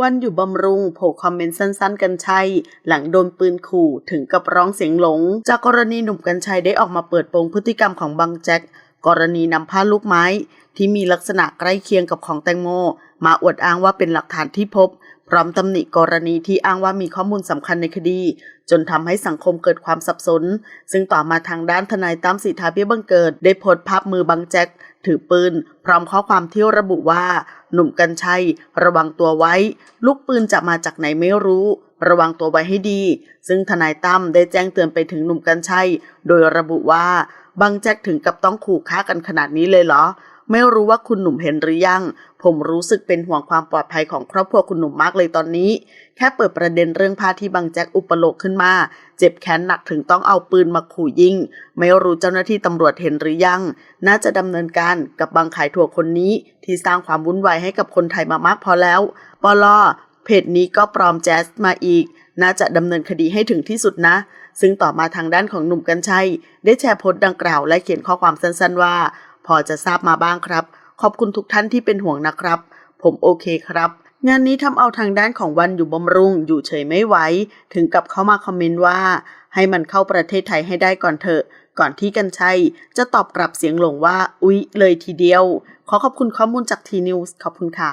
วันอยู่บำรุงโผล่คอมเมนต์สั้นๆ กันชัย หลังโดนปืนขู่ถึงกับร้องเสียงหลง จากกรณีหนุ่มกันชัยได้ออกมาเปิดโปงพฤติกรรมของบังแจ็คกรณีนำผ้าลูกไม้ ที่มีลักษณะใกล้เคียงกับของแตงโม มาอวดอ้างว่าเป็นหลักฐานที่พบ พร้อมตำหนิกรณีที่อ้างว่ามีข้อมูลสำคัญในคดี จนทำให้สังคมเกิดความสับสน ซึ่งต่อมาทางด้านทนายตั้มสิทธาเบี้ยบังเกิด ได้โพสต์ภาพมือบังแจ็ค ถือปืน พร้อมข้อความที่ระบุว่า หนุ่มกัญชัย ระวังตัวไว้ ลูกปืนจะมาจากไหนไม่รู้ ระวังตัวไว้ให้ดี ซึ่งทนายตั้มได้แจ้งเตือนไปถึงหนุ่มกัญชัย โดยระบุว่าบังแจ็คถึงกับต้องขู่ฆ่ากันขนาดนี้เลยเหรอ ไม่รู้ว่าคุณหนุ่มเห็นหรือยัง ผมรู้สึกเป็นห่วงความปลอดภัยของครอบครัวคุณหนุ่มมากเลยตอนนี้ แค่เปิดประเด็นเรื่องผ้าที่บังแจ็คอุปโลกขึ้นมา เจ็บแค้นหนักถึงต้องเอาปืนมาขู่ยิง ไม่รู้เจ้าหน้าที่ตำรวจเห็นหรือยัง น่าจะดำเนินการกับบังขายถั่วคนนี้ ที่สร้างความวุ่นวายให้กับคนไทยมามากพอแล้วปลอเพจนี้ก็ปลอมแจ๊สมาอีก น่าจะดำเนินคดีให้ถึงที่สุดนะ ซึ่งต่อมาทางด้านของหนุ่มกัญชัย ได้แชร์โพสต์ดังกล่าวและเขียนข้อความสั้นๆว่า พอจะทราบมาบ้างครับ ขอบคุณทุกท่านที่เป็นห่วงนะครับ ผมโอเคครับ งานนี้ทำเอาทางด้านของวันอยู่บำรุงอยู่เฉยไม่ไหวถึงกับเข้ามาคอมเมนต์ว่า ให้มันเข้าประเทศไทยให้ได้ก่อนเถอะ ก่อนที่กันชัยจะตอบกลับเสียงหลงว่า อุ๊ย เลยทีเดียว ขอขอบคุณข้อมูลจากทีนิวส์ขอบคุณค่ะ